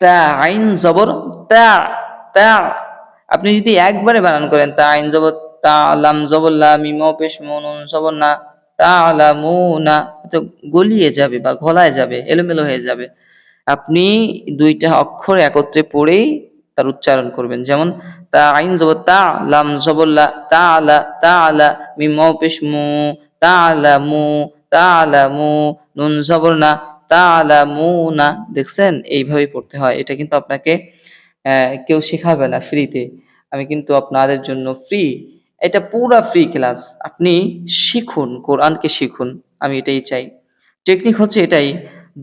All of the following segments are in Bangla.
তা আইন জবর, তা তা। আপনি যদি একবারে বানান করেন, তা আইন জবর, তা লাম জবর লা মিম পেশ নুন জবর না, তা আলামুনা তো গলিয়ে যাবে বা গলায় যাবে, এলোমেলো হয়ে যাবে। আপনি দুইটা অক্ষর একত্রে পড়েই তার উচ্চারণ করবেন। যেমন, তা আইন জবর, তা লাম জবর, লা, তা আলা তা আলা মিম পেশ মু, তা আলামু তা আলামু নুন জবর না তা আলামুনা দেখছেন? এইভাবেই পড়তে হয়। এটা কিন্তু আপনাকে কেউ শেখাবে না ফ্রিতে। আমি কিন্তু আপনাদের জন্য ফ্রি। এটা পুরা ফ্রি ক্লাস। আপনি শিখুন, কোরআনকে শিখুন। আমি এটাই চাই। টেকনিক হচ্ছে এটাই।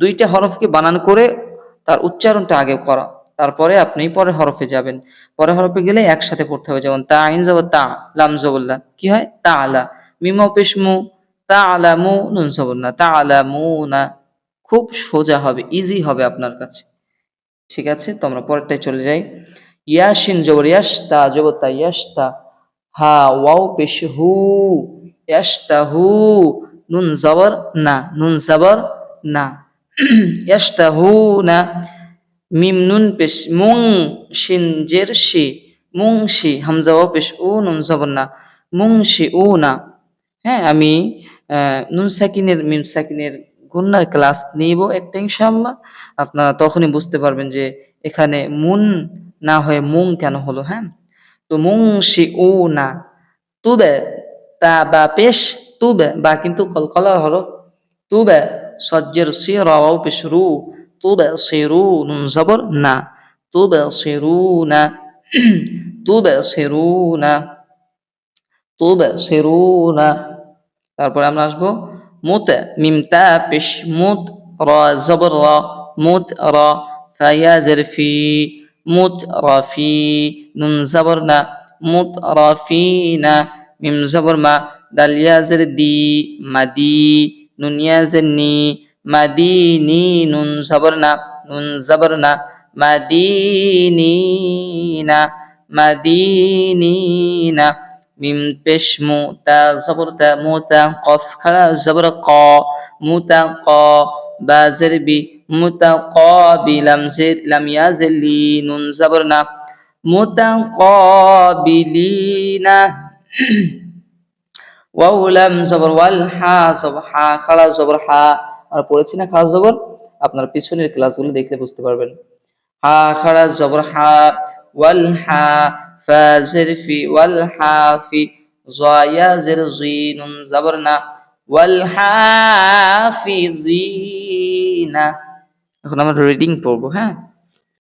দুইটা হরফকে বানান করে তার উচ্চারণটা আগে করা। তারপরে আপনি পরে হরফে যাবেন। পরে হরফে গেলে একসাথে পড়তে হবে। যেমন তা, আইন জবর তা, লাম জবল্লা কি হয়? তা আলা মিমা পেশমু তা আলামু নুন জবর না। তা আলামু না খুব সোজা হবে ইজি হবে আপনার কাছে। ঠিক আছে, তো আমরা পরেরটায় চলে যাই। ইয়াসিন জবর ইয়াস্তা জবর তা ইয়াস্তা হা, ওয়াও পেশ হু ইয়াস্তা হু, নুন জবর না, নুন জবর না ইয়াস্তা হু না, মিম নুন পেশ, মুং শিন জের শি, মুং শি, হামজা ওয়াও পেশ উ, নুন জবর না, মুং শি উ না। হ্যাঁ আমি নুন সাকিনের, মিম সাকিনের গুন্নার ক্লাস নিব একটা ইনশাআল্লাহ। আপনারা তখনই বুঝতে পারবেন যে এখানে মুন না হয়ে মুং কেন হলো হ্যাঁ? তো মুং শি ও না তুবে, তা বা পেশ, তুবে, বা কিন্তু কলকলা হলো তুবে, সজ্জের সি রাও পেশ রু তুবে সিরু নুন জবর না, তুবে সিরু না তুবে সিরু না তুবে সিরু না তারপরে আমরা আসব মুত মিমতা পেশ, মুত র, জবর র, মুত র, ফায়া জরফি, মুত রফি নুন জবর না, মুত রফিনা মিম জবর মা, দাল ইয়াজের দি মাদি নুন ইয়াজের নি নুন জবর না, নুন জবর না মাদিনিনা মিম পেশ মু তা জবর তা মু তা কফ খাড়া, জবর ক মু তা ক, বা জের বি মু তা ক, বি, লাম জের, লাম ইয়া জের, লি, নুন, জবর না। মু তা ক বিলিনা ওয়াও লাম, জবর, ওয়াল, হা, জবর, হা, খাড়া, জবর, হা। আর পড়েছি না খাড়া, জবর? আপনার পিছনের ক্লাসগুলো দেখলে বুঝতে পারবেন। হা, খাড়া, জবর, হা। ওয়াল, হা ফাজের ফি ওয়াল হাফি জয়া জের জি নুন জবর না ওয়াল হাফিজিনা এখন আমরা রিডিং পড়ব হ্যাঁ